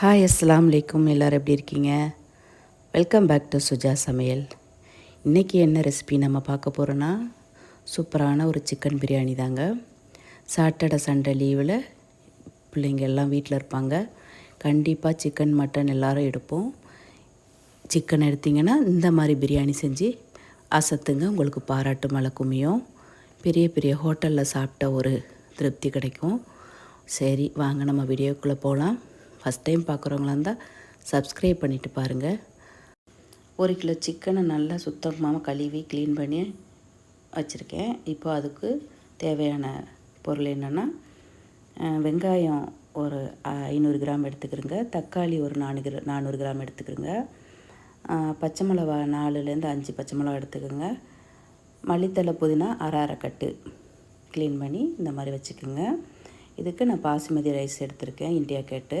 Hi அஸ்லாம் வலைக்கும் எல்லோரும் எப்படி இருக்கீங்க? வெல்கம் பேக் டு சுஜா சமையல் இன்றைக்கி என்ன ரெசிபி நம்ம பார்க்க போகிறோன்னா சூப்பரான ஒரு சிக்கன் பிரியாணி தாங்க. சாட்டர்டே சண்டே லீவில் பிள்ளைங்க எல்லாம் வீட்டில் இருப்பாங்க. கண்டிப்பாக சிக்கன் மட்டன் எல்லோரும் எடுப்போம். சிக்கன் எடுத்திங்கன்னா இந்த மாதிரி பிரியாணி செஞ்சு அசத்துங்க. உங்களுக்கு பாராட்டு மழை குமியும் பெரிய பெரிய ஹோட்டலில் சாப்பிட்ட ஒரு திருப்தி கிடைக்கும். சரி வாங்க நம்ம வீடியோக்குள்ளே போகலாம் ஃபஸ்ட் டைம் பார்க்குறவங்களா இருந்தால் சப்ஸ்கிரைப் பண்ணிவிட்டு பாருங்கள் ஒரு கிலோ சிக்கனை நல்லா சுத்தமாக கழுவி க்ளீன் பண்ணி வச்சுருக்கேன். இப்போ அதுக்கு தேவையான பொருள் என்னென்னா வெங்காயம் ஒரு ஐநூறு கிராம் எடுத்துக்கிறோங்க. தக்காளி ஒரு நானு கிரா நானூறு கிராம் எடுத்துக்கிறோங்க. பச்சை மிளகா நாலுலேருந்து அஞ்சு பச்சை மிளகா எடுத்துக்கோங்க. மல்லித்தலை புதினா அரை அரை கட்டு க்ளீன் பண்ணி இந்த மாதிரி வச்சுக்கோங்க. இதுக்கு நான் பாசுமதி ரைஸ் எடுத்திருக்கேன் இந்தியா கேட்டு.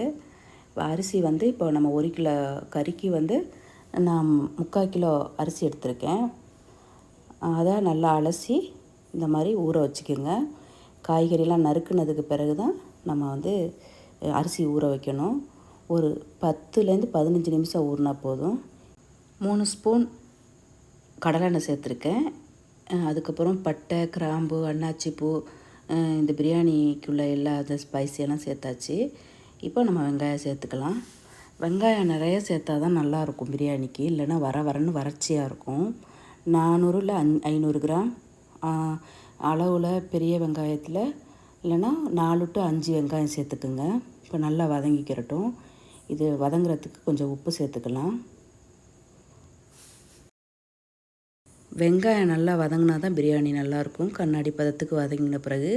அரிசி வந்து இப்போ நம்ம ஒரு கிலோ கறிக்கு வந்து நான் முக்கால் கிலோ அரிசி எடுத்திருக்கேன். அதை நல்லா அலசி இந்த மாதிரி ஊற வச்சுக்கோங்க. காய்கறிலாம் நறுக்குனதுக்கு பிறகு தான் நம்ம வந்து அரிசி ஊற வைக்கணும். ஒரு பத்துலேருந்து பதினஞ்சு நிமிஷம் ஊறினா போதும். மூணு ஸ்பூன் கடலெண்ணெய் சேர்த்துருக்கேன். அதுக்கப்புறம் பட்டை கிராம்பு அன்னாச்சிப்பூ இந்த பிரியாணிக்குள்ளே எல்லா அந்த ஸ்பைசியெல்லாம் சேர்த்தாச்சு. இப்போ நம்ம வெங்காயம் சேர்த்துக்கலாம். வெங்காயம் நிறைய சேர்த்தா தான் நல்லாயிருக்கும் பிரியாணிக்கு. இல்லைன்னா வர வரன்னு வறட்சியாக இருக்கும். நானூறில் அஞ் ஐநூறு கிராம். அளவில் பெரிய வெங்காயத்தில் இல்லைன்னா நாலு டு அஞ்சு வெங்காயம் சேர்த்துக்குங்க. இப்போ நல்லா வதங்கிக்கிறட்டும் இது வதங்குறதுக்கு கொஞ்சம் உப்பு சேர்த்துக்கலாம். வெங்காயம் நல்லா வதங்கினா தான் பிரியாணி நல்லாயிருக்கும். கண்ணாடி பதத்துக்கு வதங்கின பிறகு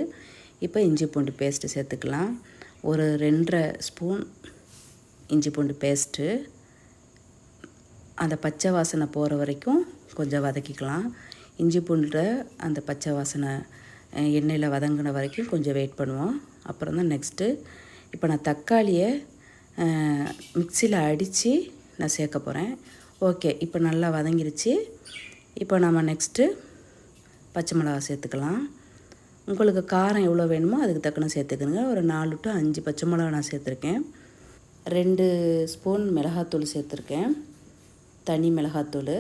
இப்போ இஞ்சி பூண்டு பேஸ்ட்டு சேர்த்துக்கலாம். ஒரு ரெண்டரை ஸ்பூன் இஞ்சி பூண்டு பேஸ்ட்டு அந்த பச்சை வாசனை போகிற வரைக்கும் கொஞ்சம் வதக்கிக்கலாம். இஞ்சி பூண்டு அந்த பச்சை வாசனை எண்ணெயில் வதங்கின வரைக்கும் கொஞ்சம் வெயிட் பண்ணுவோம். அப்புறம் தான் நெக்ஸ்ட்டு இப்போ நான் தக்காளியை மிக்சியில் அடித்து நான் சேர்க்க போகிறேன் ஓகே இப்போ நல்லா வதங்கிருச்சு. இப்போ நம்ம நெக்ஸ்ட்டு பச்சை மிளகா சேர்த்துக்கலாம். உங்களுக்கு காரம் எவ்வளோ வேணுமோ அதுக்கு தக்கன சேர்த்துக்கணுங்க ஒரு நாலு டு அஞ்சு பச்சை மிளகா நான் சேர்த்துருக்கேன். ரெண்டு ஸ்பூன் மிளகாத்தூள் சேர்த்துருக்கேன். தனி மிளகாத்தூள்.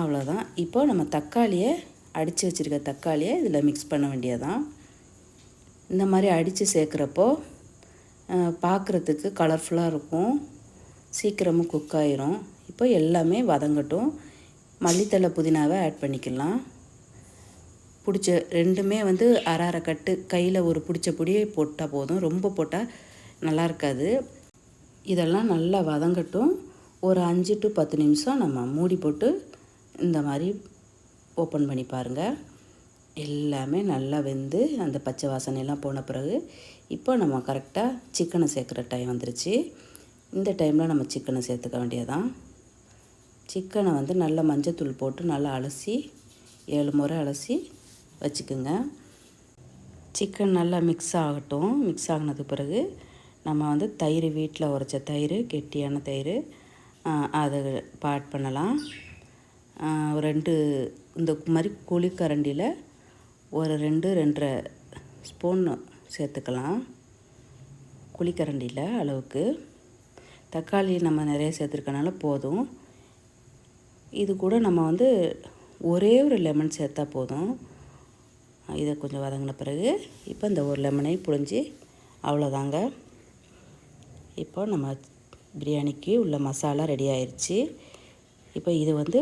அவ்வளோதான். இப்போ நம்ம தக்காளியை அடித்து வச்சுருக்க தக்காளியை இதில் மிக்ஸ் பண்ண வேண்டியதான் இந்த மாதிரி அடித்து சேர்க்குறப்போ பார்க்குறதுக்கு கலர்ஃபுல்லாக இருக்கும். சீக்கிரமும் குக் ஆயிரும். இப்போ எல்லாமே வதங்கட்டும். மல்லித்தலை புதினாவை ஆட் பண்ணிக்கலாம். பிடிச்ச ரெண்டுமே வந்து அரை அரை கட்டு கையில் ஒரு பிடிச்ச பொடியை போட்டால் போதும். ரொம்ப போட்டால் நல்லா இருக்காது. இதெல்லாம் நல்லா வதங்கட்டும். ஒரு அஞ்சு டு பத்து நிமிஷம் நம்ம மூடி போட்டு இந்த மாதிரி ஓப்பன் பண்ணி பாருங்கள் எல்லாமே நல்லா வெந்து அந்த பச்சை வாசனையெல்லாம் போன பிறகு இப்போ நம்ம கரெக்டாக சிக்கனை சேர்க்குற டைம் வந்துருச்சு. இந்த டைமில் நம்ம சிக்கனை சேர்த்துக்க வேண்டியதான் சிக்கனை வந்து நல்லா மஞ்சத்தூள் போட்டு நல்லா அலசி ஏழு முறை அலசி வச்சுக்குங்க. சிக்கன் நல்லா மிக்ஸ் ஆகட்டும். மிக்ஸ் ஆகினது பிறகு நம்ம வந்து தயிர் வீட்டில் உரைச்ச தயிர் கெட்டியான தயிர் அதை பாட் பண்ணலாம். ரெண்டு இந்த மாதிரி குழிக்கரண்டியில் ஒரு ரெண்டு ரெண்டரை ஸ்பூன் சேர்த்துக்கலாம். குழிக்கரண்டியில் அளவுக்கு. தக்காளி நம்ம நிறைய சேர்த்துருக்கனால போதும். இது கூட நம்ம வந்து ஒரே ஒரு லெமன் சேர்த்தா போதும். இதை கொஞ்சம் வதங்கின பிறகு இப்போ இந்த ஒரு லெமனை புழிஞ்சி அவ்வளோதாங்க. இப்போ நம்ம பிரியாணிக்கு உள்ள மசாலா ரெடி ஆயிடுச்சு இப்போ இது வந்து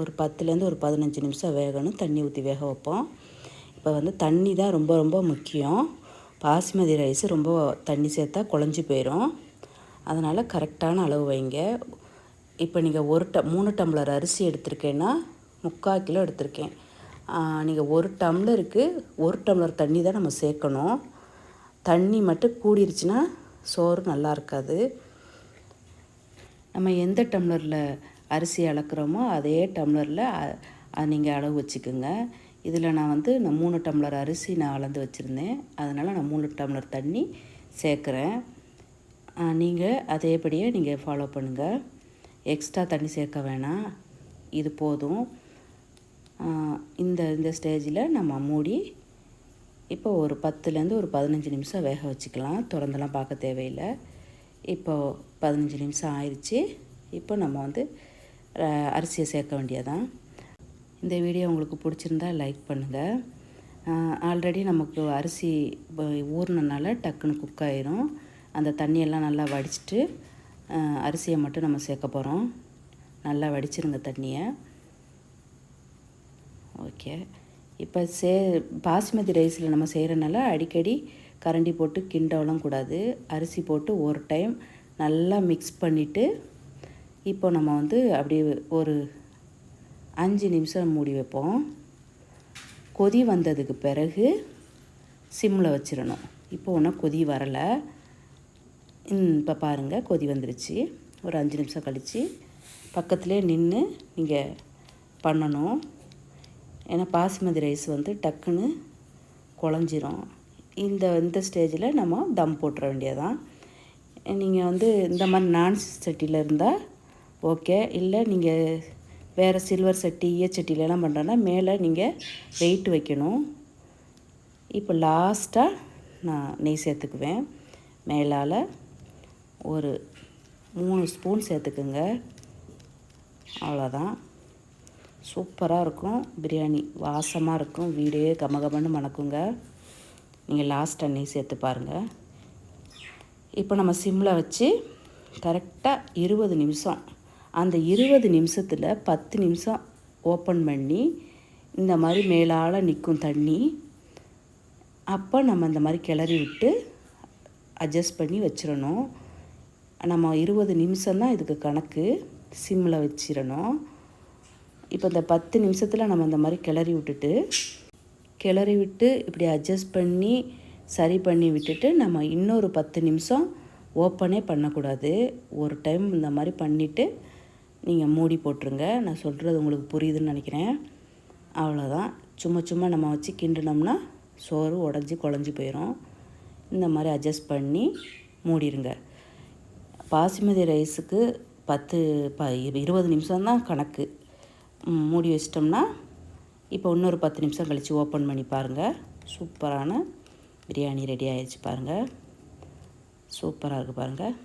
ஒரு பத்துலேருந்து ஒரு பதினஞ்சு நிமிஷம் வேகணும். தண்ணி ஊற்றி வேக வைப்போம். இப்போ வந்து தண்ணி தான் ரொம்ப ரொம்ப முக்கியம். பாஸ்மதி ரைஸ் ரொம்ப தண்ணி சேர்த்தா குழஞ்சி போயிடும் அதனால் கரெக்டான அளவு வைங்க. இப்போ நீங்கள் ஒரு ட மூணு டம்ளர் அரிசி எடுத்திருக்கேன்னா முக்கால் கிலோ எடுத்திருக்கேன். நீங்கள் ஒரு டம்ளருக்கு ஒரு டம்ளர் தண்ணி தான் நம்ம சேர்க்கணும். தண்ணி மட்டும் கூடிருச்சுன்னா சோறு நல்லா இருக்காது. நம்ம எந்த டம்ளரில் அரிசி அளக்குறோமோ அதே டம்ளரில் நீங்கள் அளவு வச்சுக்கோங்க. இதில் நான் வந்து நான் மூணு டம்ளர் அரிசி நான் அளந்து வச்சுருந்தேன். அதனால் நான் மூணு டம்ளர் தண்ணி சேர்க்குறேன். நீங்கள் அதேபடியே நீங்கள் ஃபாலோ பண்ணுங்கள் எக்ஸ்ட்ரா தண்ணி சேர்க்க வேணாம். இது போதும். இந்த இந்த ஸ்டேஜில் நம்ம மூடி இப்போ ஒரு பத்துலேருந்து ஒரு பதினஞ்சு நிமிஷம் வேக வச்சுக்கலாம். திறந்தெல்லாம் பார்க்க தேவையில்லை. இப்போ பதினஞ்சு நிமிஷம் ஆயிடுச்சு இப்போ நம்ம வந்து அரிசியை சேர்க்க வேண்டியதான் இந்த வீடியோ உங்களுக்கு பிடிச்சிருந்தா லைக் பண்ணுங்கள் ஆல்ரெடி நமக்கு அரிசி ப- ஊறினனால டக்குன்னு குக் ஆயிரும். அந்த தண்ணியெல்லாம் நல்லா வடிச்சிட்டு அரிசியை மட்டும் நம்ம சேர்க்க போகிறோம் நல்லா வடிச்சிருங்க தண்ணியை. ஓகே இப்போ சே பாஸ்மதி ரைஸில் நம்ம செய்கிறனால அடிக்கடி கரண்டி போட்டு கிண்டவலாம் கூடாது. அரிசி போட்டு ஒரு டைம் நல்லா மிக்ஸ் பண்ணிவிட்டு இப்போ நம்ம வந்து அப்படியே ஒரு அஞ்சு நிமிஷம் மூடி வைப்போம். கொதி வந்ததுக்கு பிறகு சிம்மில் வச்சிடணும். இப்போ ஒன்றும் கொதி வரலை. இப்போ பாருங்கள் கொதி வந்துருச்சு. ஒரு அஞ்சு நிமிஷம் கழித்து பக்கத்துலேயே நின்று நீங்கள் பண்ணணும். ஏன்னா பாசுமதி ரைஸ் வந்து டக்குன்னு குழஞ்சிரும். இந்த இந்த ஸ்டேஜில் நம்ம தம் போட்டுற வேண்டியதான் நீங்கள் வந்து இந்த மாதிரி நான் சட்டியில் இருந்தால் ஓகே இல்லை நீங்கள் வேறு சில்வர் சட்டி ஈயச்சட்டிலலாம் பண்ணுறோன்னா மேலே நீங்கள் வெயிட் வைக்கணும். இப்போ லாஸ்ட்டாக நான் நெய் சேர்த்துக்குவேன். மேலால் ஒரு மூணு ஸ்பூன் சேர்த்துக்குங்க. அவ்வளோதான் சூப்பராக இருக்கும். பிரியாணி வாசமாக இருக்கும். வீடே கமகமன்னு மணக்குங்க. நீங்கள் லாஸ்ட் நெய் சேர்த்து பாருங்கள் இப்போ நம்ம சிம்மில் வச்சு கரெக்டாக இருபது நிமிஷம். அந்த இருபது நிமிஷத்தில் பத்து நிமிஷம் ஓப்பன் பண்ணி இந்த மாதிரி மேலால் நிற்கும் தண்ணி அப்போ நம்ம இந்த மாதிரி கிளறி விட்டு அட்ஜஸ்ட் பண்ணி வச்சிடணும் நம்ம இருபது நிமிஷம் தான் இதுக்கு கணக்கு. சிம்மில் வச்சிடணும் இப்போ இந்த பத்து நிமிஷத்தில் நம்ம இந்த மாதிரி கிளறி விட்டுட்டு கிளறி விட்டு இப்படி அட்ஜஸ்ட் பண்ணி சரி பண்ணி விட்டுட்டு நம்ம இன்னொரு பத்து நிமிஷம் ஓப்பனே பண்ணக்கூடாது. ஒரு டைம் இந்த மாதிரி பண்ணிவிட்டு நீங்கள் மூடி போட்டுருங்க. நான் சொல்கிறது உங்களுக்கு புரியுதுன்னு நினைக்கிறேன். அவ்வளோதான் சும்மா சும்மா நம்ம வச்சு கிண்டினோம்னா சோறு உடஞ்சி குழஞ்சி போயிடும் இந்த மாதிரி அட்ஜஸ்ட் பண்ணி மூடிடுங்க பாசிமதி ரைஸுக்கு பத்து ப இருபது நிமிஷம் தான் கணக்கு. மூடி வச்சிட்டோம்னா இப்போ இன்னொரு பத்து நிமிஷம் கழித்து ஓப்பன் பண்ணி பாருங்கள் சூப்பரான பிரியாணி ரெடி ஆயிடுச்சு பாருங்கள் சூப்பராக இருக்குது பாருங்கள்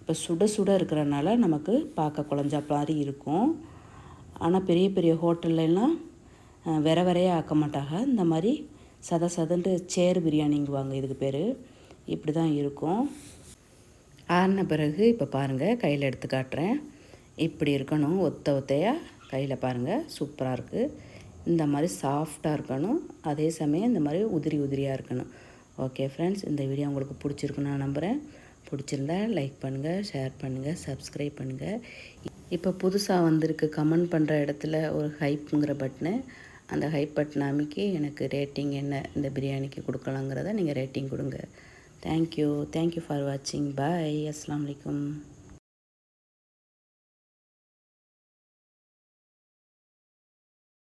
இப்போ சுட சுட இருக்கிறனால நமக்கு பார்க்க குழஞ்சா மாதிரி இருக்கும். ஆனால் பெரிய பெரிய ஹோட்டல்லாம் வெற விர ஆக்க மாட்டாங்க. இந்த மாதிரி சத சதன்ட்டு சேர் பிரியாணிங்குவாங்க இதுக்கு பேர். இப்படி தான் இருக்கும். ஆறின பிறகு இப்போ பாருங்கள் கையில் எடுத்து காட்டுறேன். இப்படி இருக்கணும் ஒத்த ஒத்தையாக கையில் பாருங்கள் சூப்பராக இருக்குது இந்த மாதிரி சாஃப்டாக இருக்கணும். அதே சமயம் இந்த மாதிரி உதிரி உதிரியாக இருக்கணும். ஓகே ஃப்ரெண்ட்ஸ் இந்த வீடியோ உங்களுக்கு பிடிச்சிருக்குன்னு நான் நம்புகிறேன் பிடிச்சிருந்தா லைக் பண்ணுங்கள் ஷேர் பண்ணுங்கள் சப்ஸ்கிரைப் பண்ணுங்கள் இப்போ புதுசாக வந்திருக்கு கமெண்ட் பண்ணுற இடத்துல ஒரு ஹைப்புங்கிற பட்டனு அந்த ஹைப் பட்டன் அமைக்கி எனக்கு ரேட்டிங் என்ன இந்த பிரியாணிக்கு கொடுக்கலாங்கிறத நீங்கள் ரேட்டிங் கொடுங்க. தேங்க்யூ தேங்க்யூ ஃபார் வாட்சிங் பாய் அஸ்லாம் வலைக்கம்